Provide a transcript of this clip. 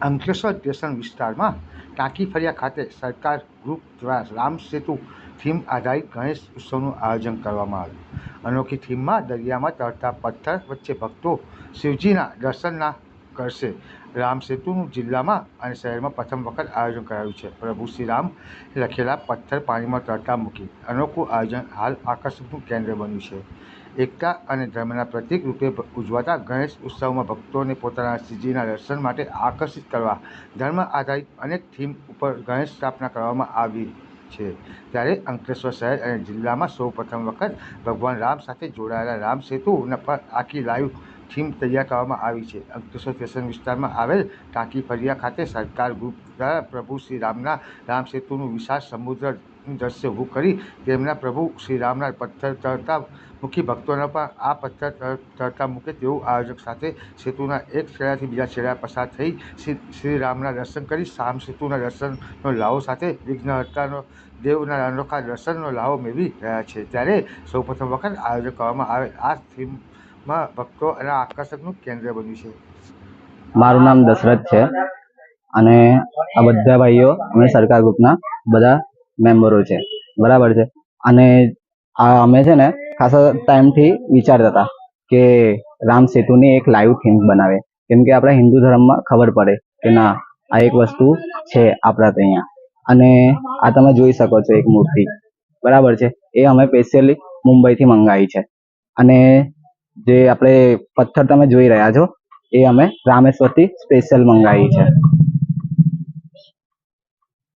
Ankleshwar station વિસ્તારમાં ટાંકી ફળિયા ખાતે સરકાર ગ્રુપ દ્વારા રામ સેતુ થીમ આધારિત ગણેશ ઉત્સવનું આયોજન કરવામાં આવ્યું. અનોખી થીમમાં દરિયામાં તરતા પથ્થર વચ્ચે ભક્તો શિવજીના દર્શનના કરશે. રામ સેતુનું જિલ્લામાં અને શહેરમાં પ્રથમ વખત આયોજન કરાયું છે. પ્રભુ શ્રી રામ લખેલા પથ્થર પાણીમાં તરતા મૂકી અનોખું આયોજન હાલ આકર્ષણનું કેન્દ્ર બન્યું છે. એકતા અને ધર્મના પ્રતીક રૂપે ઉજવાતા ગણેશ ઉત્સવમાં ભક્તોને પોતાના શ્રીજીના દર્શન માટે આકર્ષિત કરવા ધર્મ આધારિત અનેક થીમ ઉપર ગણેશ સ્થાપના કરવામાં આવી છે. ત્યારે અંકલેશ્વર શહેર અને જિલ્લામાં સૌ પ્રથમ વખત ભગવાન રામ સાથે જોડાયેલા રામ સેતુ પર આખી લાઈવ થીમ તૈયાર કરવામાં આવી છે. અંકલેશ્વર ફેશન વિસ્તારમાં આવેલ ટાંકી ફળિયા ખાતે સરકાર ગ્રુપ દ્વારા પ્રભુ શ્રી રામના રામ સેતુનું વિશાળ સમુદ્ર દ્રશ્ય ઊભું કરી તેમના પ્રભુ શ્રી રામના પથ્થર તરતા મુખી ભક્તોને પણ આ પથ્થર તર- તરતા મૂકે તેવું આયોજક સાથે સેતુના એક છેડાથી બીજા છેડા પસાર થઈ શ્રી રામના દર્શન કરી શામ સેતુના દર્શનનો લાવો સાથે વિઘ્નહર્તાનો દેવના અનોખા દર્શનનો લાવો મેળવી રહ્યા છે. ત્યારે સૌપ્રથમ વખત આયોજન કરવામાં આવે આ થીમમાં ભક્તો અને આકર્ષકનું કેન્દ્ર બન્યું છે. મારું નામ દશરથ છે અને આ બધા ભાઈઓ અમે સરકાર ગ્રુપના બધા મેમ્બરો છે. બરાબર છે? અને આ અમે છે ને ખાસા ટાઈમથી વિચારતા હતા કે રામ સેતુની એક લાઈવ થીમ બનાવે. કેમ કે આપણા હિન્દુ ધર્મમાં ખબર પડે કે ના, આ એક વસ્તુ છે આપણા ત્યાં. અને આ તમે જોઈ શકો છો એક મૂર્તિ. બરાબર છે? એ અમે સ્પેશિયલી મુંબઈથી મંગાવી છે. અને જે આપણે પથ્થર તમે જોઈ રહ્યા છો એ અમે રામેશ્વરથી સ્પેશિયલ મંગાવી છે.